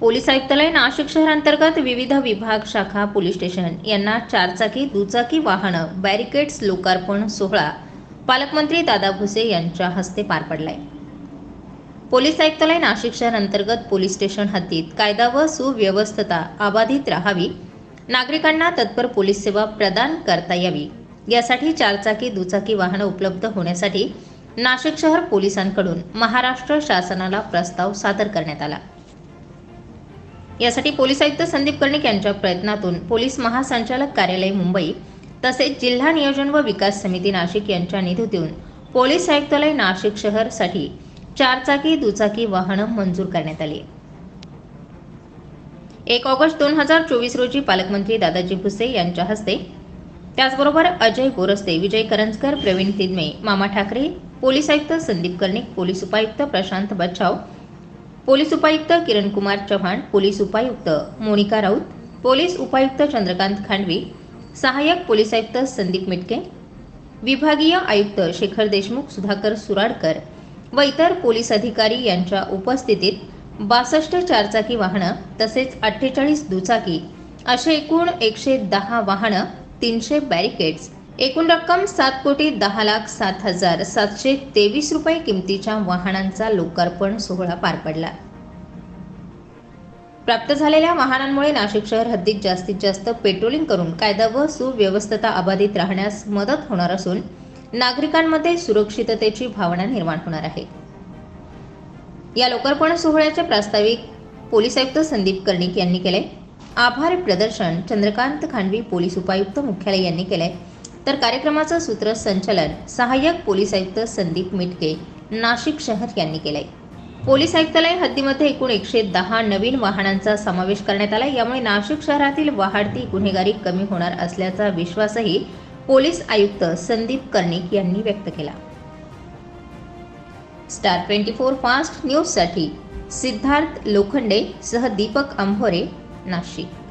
Police आयुक्तालय नाशिक शहरांतर्गत विविध विभाग शाखा पोलीस स्टेशन यांना चारचाकी दुचाकी वाहनं बॅरिकेड्स लोकार्पण सोहळा. पालकमंत्री दादा भुसे यांच्या हस्ते पार पडलाय. पोलीस आयुक्तालय नाशिक शहर अंतर्गत पोलीस स्टेशन हद्दीत कायदा व सुव्यवस्थता अबाधित राहावी. नागरिकांना तत्पर पोलीस सेवा प्रदान करता यावी. यासाठी चारचाकी दुचाकी वाहनं उपलब्ध होण्यासाठी नाशिक शहर पोलिसांकडून महाराष्ट्र शासनाला प्रस्ताव सादर करण्यात आला. यासाठी पोलीस आयुक्त संदीप कर्णिक यांच्या प्रयत्नातून पोलीस महासंचालक कार्यालय मुंबई तसेच जिल्हा नियोजन व विकास समिती नाशिक यांच्या निधीतून पोलीस आयुक्तालय नाशिक शहरसाठी चारचाकी दुचाकी वाहनं मंजूर करण्यात आली. एक ऑगस्ट दोन हजार चोवीस रोजी पालकमंत्री दादाजी भुसे यांच्या हस्ते त्याचबरोबर अजय गोरस्ते विजय करंजकर प्रवीण तिदमे मामा ठाकरे पोलीस आयुक्त संदीप कर्णिक पोलीस उपायुक्त प्रशांत बच्छाव पोलीस उपायुक्त किरण कुमार चव्हाण पोलीस उपायुक्त मोनिका राऊत पोलीस उपायुक्त चंद्रकांत खांडवी सहाय्यक पोलीस आयुक्त संदीप मिटके विभागीय आयुक्त शेखर देशमुख सुधाकर सुराडकर व इतर पोलीस अधिकारी यांच्या उपस्थितीत बासष्ट चारचाकी वाहनं तसेच अठ्ठेचाळीस दुचाकी असे एकूण एकशे दहा वाहनं तीनशे बॅरिकेड्स एकूण रक्कम सात कोटी दहा लाख सात हजार सातशे तेवीस रुपये किमतीच्या वाहनांचा लोकार्पण सोहळा पार पडला. प्राप्त झालेल्या वाहनांमुळे नाशिक शहर हद्दीत जास्तीत जास्त पेट्रोलिंग करून कायदा व सुव्यवस्थता अबाधित राहण्यास मदत होणार असून नागरिकांमध्ये सुरक्षिततेची भावना निर्माण होणार आहे. या लोकार्पण सोहळ्याचे प्रास्ताविक पोलीस आयुक्त संदीप कर्णिक यांनी केले. आभार प्रदर्शन चंद्रकांत खांडवी पोलीस उपायुक्त मुख्यालय यांनी केले. तर कार्यक्रमाचं सूत्रसंचालन सहाय्यक पोलीस आयुक्त संदीप मिटके नाशिक शहर यांनी केलंय. पोलीस आयुक्तालय हद्दीमध्ये एकूण एकशे दहा नवीन वाहनांचा समावेश करण्यात आला यामुळे नाशिक शहरातील वाढती गुन्हेगारी कमी होणार असल्याचा विश्वासही पोलीस आयुक्त संदीप कर्णिक यांनी व्यक्त केला. स्टार ट्वेंटी फोर फास्ट न्यूजसाठी सिद्धार्थ लोखंडे सह दीपक अंभोरे नाशिक.